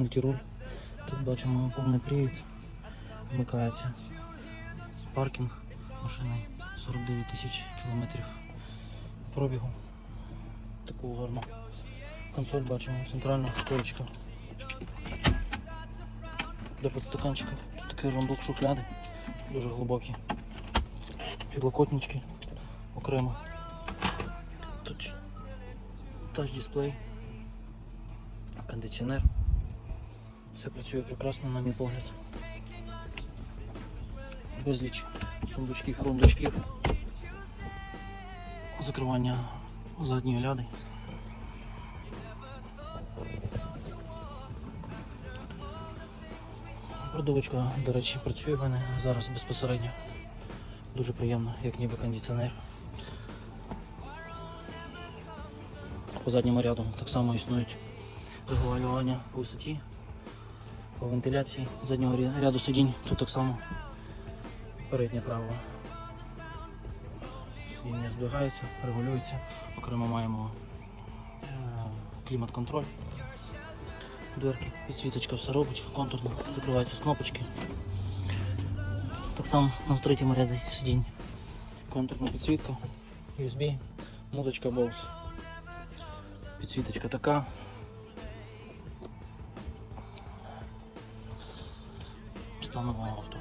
мультируль. Тут бачимо повний привід. Вмикається. Паркінг машини 49 тисяч кілометрів пробігу. Таку гарну консоль бачимо, центральна столичка. Для подстаканчиків. Тут такий рундук шухляди, дуже глибокі. Підлокотнички окремо. Тут тач дисплей, кондиціонер. Все працює прекрасно, на мій погляд. Безліч сундучків, рундучків. Закривання задньої ляди. Продувочка, до речі, працює в мене зараз безпосередньо. Дуже приємно, як ніби кондиціонер. По задньому ряду так само існують регулювання по висоті, по вентиляції заднього ряду сидінь. Тут так само переднє правило. Сидіння здвигається, регулюється. Окремо маємо е, клімат-контроль. Дверки, підсвіточка все робить, контурно, закривається з кнопочки. Так само на третьому ряді сидінь. Контурна підсвітка, USB, музичка Bose. Підсвіточка така. Bostanlı Boğaz'da.